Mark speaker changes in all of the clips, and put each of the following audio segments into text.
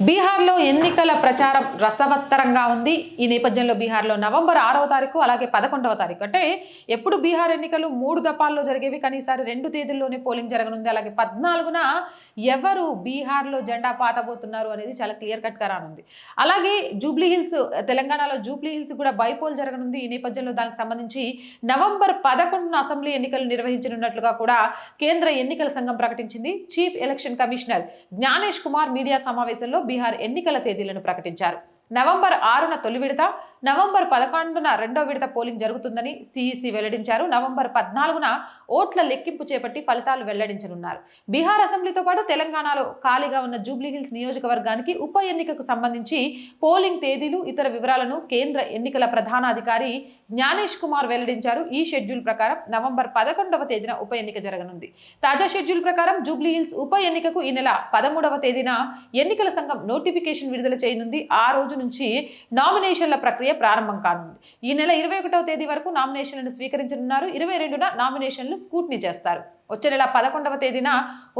Speaker 1: బీహార్లో ఎన్నికల ప్రచారం రసవత్తరంగా ఉంది. ఈ నేపథ్యంలో బీహార్లో నవంబర్ ఆరవ తారీఖు అలాగే పదకొండవ తారీఖు. అంటే ఎప్పుడు బీహార్ ఎన్నికలు మూడు దఫాల్లో జరిగేవి? కానీ ఈసారి రెండు తేదీల్లోనే పోలింగ్ జరగనుంది. అలాగే పద్నాలుగున ఎవరు బీహార్లో జెండా పాతబోతున్నారు అనేది చాలా క్లియర్ కట్గా రానుంది. అలాగే జూబ్లీ హిల్స్ తెలంగాణలో జూబ్లీ హిల్స్ కూడా బైపోల్ జరగనుంది. ఈ నేపథ్యంలో దానికి సంబంధించి నవంబర్ పదకొండున అసెంబ్లీ ఎన్నికలు నిర్వహించనున్నట్లుగా కూడా కేంద్ర ఎన్నికల సంఘం ప్రకటించింది. Chief election commissioner Gyanesh Kumar media సమావేశంలో బీహార్ ఎన్నికల తేదీలను ప్రకటించారు. నవంబర్ ఆరున తొలి విడత నవంబర్ పదకొండున రెండో విడత పోలింగ్ జరుగుతుందని సిఈసి వెల్లడించారు. నవంబర్ పద్నాలుగున ఓట్ల లెక్కింపు చేపట్టి ఫలితాలు వెల్లడించనున్నారు. బీహార్ అసెంబ్లీతో పాటు తెలంగాణలో ఖాళీగా ఉన్న జూబ్లీహిల్స్ నియోజకవర్గానికి ఉప ఎన్నికకు సంబంధించి పోలింగ్ తేదీలు ఇతర వివరాలను కేంద్ర ఎన్నికల ప్రధానాధికారి జ్ఞానేష్ కుమార్ వెల్లడించారు. ఈ షెడ్యూల్ ప్రకారం నవంబర్ పదకొండవ తేదీన ఉప ఎన్నిక జరగనుంది. తాజా షెడ్యూల్ ప్రకారం జూబ్లీహిల్స్ ఉప ఎన్నికకు ఈ నెల పదమూడవ తేదీన ఎన్నికల సంఘం నోటిఫికేషన్ విడుదల చేయనుంది. ఆ రోజు నుంచి నామినేషన్ల ప్రక్రియ ప్రారంభం కానుంది. ఈ నెల ఇరవై ఒకటవ తేదీ వరకు నామినేషన్లను స్వీకరించనున్నారు. ఇరవై రెండున నామినేషన్లు స్కూట్నీ చేస్తారు. వచ్చే నెల పదకొండవ తేదీన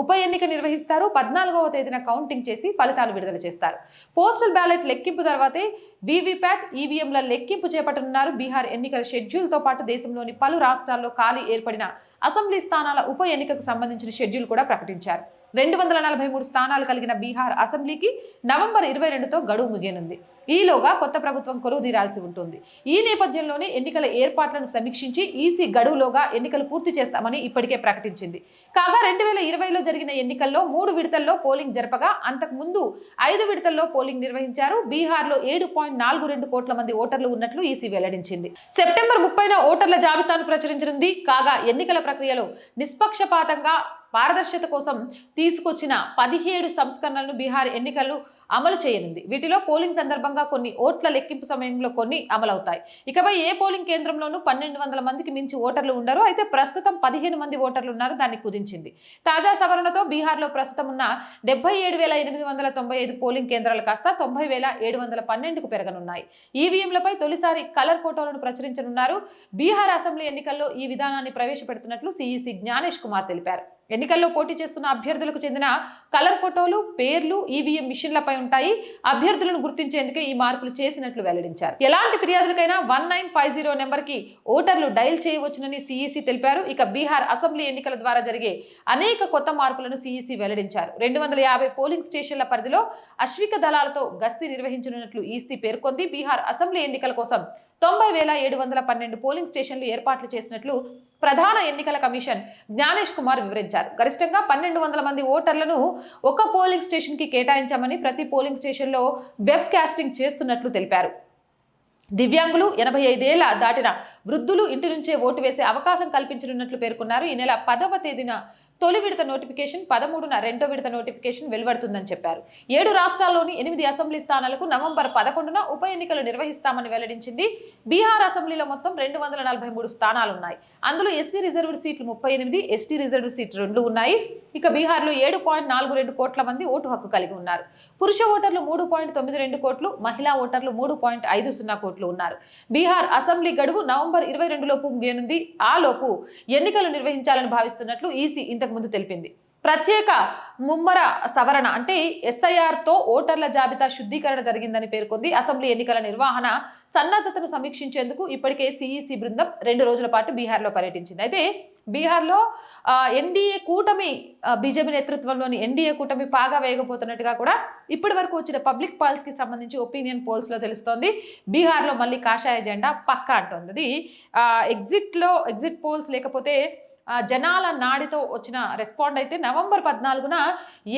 Speaker 1: ఉప ఎన్నిక నిర్వహిస్తారు. పద్నాలుగవ తేదీన కౌంటింగ్ చేసి ఫలితాలు విడుదల చేస్తారు. పోస్టల్ బ్యాలెట్ లెక్కింపు తర్వాతే వీవీప్యాట్ ఈవీఎంల లెక్కింపు చేపట్టనున్నారు. బీహార్ ఎన్నికల షెడ్యూల్తో పాటు దేశంలోని పలు రాష్ట్రాల్లో ఖాళీ ఏర్పడిన అసెంబ్లీ స్థానాల ఉప ఎన్నికకు సంబంధించిన షెడ్యూల్ కూడా ప్రకటించారు. రెండు వందల నలభై మూడు స్థానాలు కలిగిన బీహార్ అసెంబ్లీకి నవంబర్ ఇరవై రెండుతో గడువు ముగియనుంది. ఈలోగా కొత్త ప్రభుత్వం కొలువు తీరాల్సి ఉంటుంది. ఈ నేపథ్యంలోనే ఎన్నికల ఏర్పాట్లను సమీక్షించి ఈసీ గడువులోగా ఎన్నికలు పూర్తి చేస్తామని ఇప్పటికే ప్రకటించింది. కాగా రెండు వేల ఇరవైలో జరిగిన ఎన్నికల్లో మూడు విడతల్లో పోలింగ్ జరపగా అంతకు ముందు ఐదు విడతల్లో పోలింగ్ నిర్వహించారు. బీహార్లో ఏడు పాయింట్ నాలుగు రెండు కోట్ల మంది ఓటర్లు ఉన్నట్లు ఈసీ వెల్లడించింది. సెప్టెంబర్ ముప్పైన ఓటర్ల జాబితాను ప్రచురించనుంది. కాగా ఎన్నికల ప్రక్రియలో నిష్పక్షపాతంగా పారదర్శకత కోసం తీసుకొచ్చిన పదిహేడు సంస్కరణలను బీహార్ ఎన్నికలు అమలు చేయనుంది. వీటిలో పోలింగ్ సందర్భంగా కొన్ని ఓట్ల లెక్కింపు సమయంలో కొన్ని అమలవుతాయి. ఇకపై ఏ పోలింగ్ కేంద్రంలోనూ పన్నెండు వందల మందికి మించి ఓటర్లు ఉండరు. అయితే ప్రస్తుతం పదిహేను మంది ఓటర్లు ఉన్నారు దాన్ని కుదించింది. తాజా సవరణతో బీహార్లో ప్రస్తుతం ఉన్న డెబ్బై ఏడు వేల ఎనిమిది వందల తొంభై ఐదు పోలింగ్ కేంద్రాలు కాస్త తొంభై వేల ఏడు వందల పన్నెండుకు పెరగనున్నాయి. ఈవీఎంలపై తొలిసారి కలర్ ఫోటోలను ప్రచురించనున్నారు. బీహార్ అసెంబ్లీ ఎన్నికల్లో ఈ విధానాన్ని ప్రవేశపెడుతున్నట్లు సిఈసి జ్ఞానేష్ కుమార్ తెలిపారు. ఎన్నికల్లో పోటీ చేస్తున్న అభ్యర్థులకు చెందిన కలర్ ఫోటోలు పేర్లు ఈవీఎం మిషన్లపై ఉంటాయి. అభ్యర్థులను గుర్తించేందుకే ఈ మార్పులు చేసినట్లు వెల్లడించారు. ఎలాంటి ఫిర్యాదులకైనా వన్ నైన్ ఫైవ్ జీరో నెంబర్కి ఓటర్లు డయల్ చేయవచ్చునని సీఈసీ తెలిపారు. ఇక బీహార్ అసెంబ్లీ ఎన్నికల ద్వారా జరిగే అనేక కొత్త మార్పులను సీఈసీ వెల్లడించారు. రెండు వందల యాభై పోలింగ్ స్టేషన్ల పరిధిలో అశ్విక దళాలతో గస్తీ నిర్వహించనున్నట్లు ఈసీ పేర్కొంది. బీహార్ అసెంబ్లీ ఎన్నికల కోసం తొంభై వేల ఏడు వందల పన్నెండు పోలింగ్ స్టేషన్లు ఏర్పాట్లు చేసినట్లు ప్రధాన ఎన్నికల కమిషన్ జ్ఞానేష్ కుమార్ వివరించారు. గరిష్టంగా పన్నెండు వందల మంది ఓటర్లను ఒక పోలింగ్ స్టేషన్కి కేటాయించామని ప్రతి పోలింగ్ స్టేషన్లో వెబ్ కాస్టింగ్ చేస్తున్నట్లు తెలిపారు. దివ్యాంగులు ఎనభై ఐదేళ్ళ దాటిన వృద్ధులు ఇంటి నుంచే ఓటు వేసే అవకాశం కల్పించనున్నట్లు పేర్కొన్నారు. ఈ నెల పదవ తేదీన తొలి విడత నోటిఫికేషన్ పదమూడున రెండో విడత నోటిఫికేషన్ వెలువడుతుందని చెప్పారు. ఏడు రాష్ట్రాల్లోని ఎనిమిది అసెంబ్లీ స్థానాలకు నవంబర్ పదకొండున ఉప ఎన్నికలు నిర్వహిస్తామని వెల్లడించింది. బీహార్ అసెంబ్లీలో మొత్తం రెండు వందల నలభై మూడు స్థానాలు ఉన్నాయి అందులో ఎస్సీ రిజర్వ్డ్ సీట్లు ముప్పై ఎనిమిది ఎస్టీ రిజర్వ్డ్ సీట్లు రెండు ఉన్నాయి. ఇక బీహార్లో ఏడు పాయింట్ నాలుగు రెండు కోట్ల మంది ఓటు హక్కు కలిగి ఉన్నారు. పురుష ఓటర్లు మూడు పాయింట్ తొమ్మిది రెండు కోట్లు మహిళా ఓటర్లు మూడు పాయింట్ ఐదు సున్నా కోట్లు ఉన్నారు. బీహార్ అసెంబ్లీ గడువు నవంబర్ ఇరవై రెండులోపు ముగియనుంది. ఆ లోపు ఎన్నికలు నిర్వహించాలని భావిస్తున్నట్లు ఈసీ ఇంతకుముందు తెలిపింది. ప్రత్యేక ముమ్మర సవరణ అంటే ఎస్ఐఆర్తో ఓటర్ల జాబితా శుద్ధీకరణ జరిగిందని పేర్కొంది. అసెంబ్లీ ఎన్నికల నిర్వహణ సన్నద్ధతను సమీక్షించేందుకు ఇప్పటికే సిఈసి బృందం రెండు రోజుల పాటు బీహార్లో పర్యటించింది. అయితే బీహార్లో ఎన్డీఏ కూటమి బీజేపీ నేతృత్వంలోని ఎన్డీఏ కూటమి బాగా వేయకపోతున్నట్టుగా కూడా ఇప్పటి వరకు వచ్చిన పబ్లిక్ పాల్స్కి సంబంధించి ఒపీనియన్ పోల్స్లో తెలుస్తోంది. బీహార్లో మళ్ళీ కాషాయ జెండా పక్కా అంటుంది. అది ఎగ్జిట్లో ఎగ్జిట్ పోల్స్ లేకపోతే జనాల నాడితో వచ్చిన రెస్పాండ్ అయితే నవంబర్ పద్నాలుగున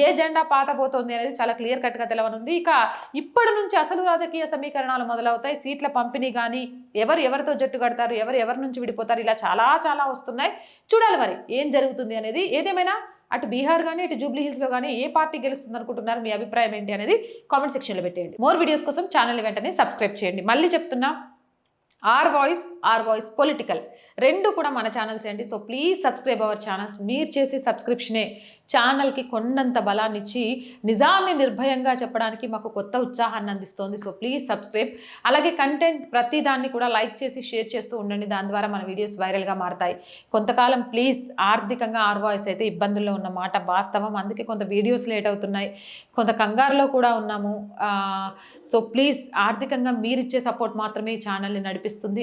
Speaker 1: ఏ జెండా పాతబోతోంది అనేది చాలా క్లియర్ కట్గా తెలవనుంది. ఇక ఇప్పటి నుంచి అసలు రాజకీయ సమీకరణాలు మొదలవుతాయి. సీట్ల పంపిణీ కానీ ఎవరు ఎవరితో జట్టు కడతారు ఎవరు ఎవరి నుంచి విడిపోతారు ఇలా చాలా చాలా వస్తున్నాయి. చూడాలి మరి ఏం జరుగుతుంది అనేది. ఏదేమైనా అటు బీహార్ కానీ ఇటు జూబ్లీ హిల్స్లో కానీ ఏ పార్టీ గెలుస్తుంది అనుకుంటున్నారు మీ అభిప్రాయం ఏంటి అనేది కామెంట్ సెక్షన్లో పెట్టేయండి. మోర్ వీడియోస్ కోసం ఛానల్ వెంటనే సబ్స్క్రైబ్ చేయండి. మళ్ళీ చెప్తున్నా our voice our voice political. రెండు కూడా మన ఛానల్స్ అండి? So please subscribe our channels. మీరు చేసే సబ్స్క్రిప్షనే ఛానల్కి కొండంత బలాన్నిచ్చి నిజాన్ని నిర్భయంగా చెప్పడానికి మాకు కొత్త ఉత్సాహాన్ని అందిస్తోంది. So please subscribe. అలాగే కంటెంట్ ప్రతి దాన్ని కూడా లైక్ చేసి షేర్ చేస్తూ ఉండండి. దాని ద్వారా మన వీడియోస్ వైరల్గా మారతాయి. కొంతకాలం ప్లీజ్ ఆర్థికంగా ఆర్ వాయిస్ అయితే ఇబ్బందుల్లో ఉన్న మాట వాస్తవం. అందుకే కొంత వీడియోస్ లేట్ అవుతున్నాయి. కొంత కంగారులో కూడా ఉన్నాము. సో ప్లీజ్ ఆర్థికంగా మీరిచ్చే సపోర్ట్ మాత్రమే ఛానల్ని నడిపిస్తుంది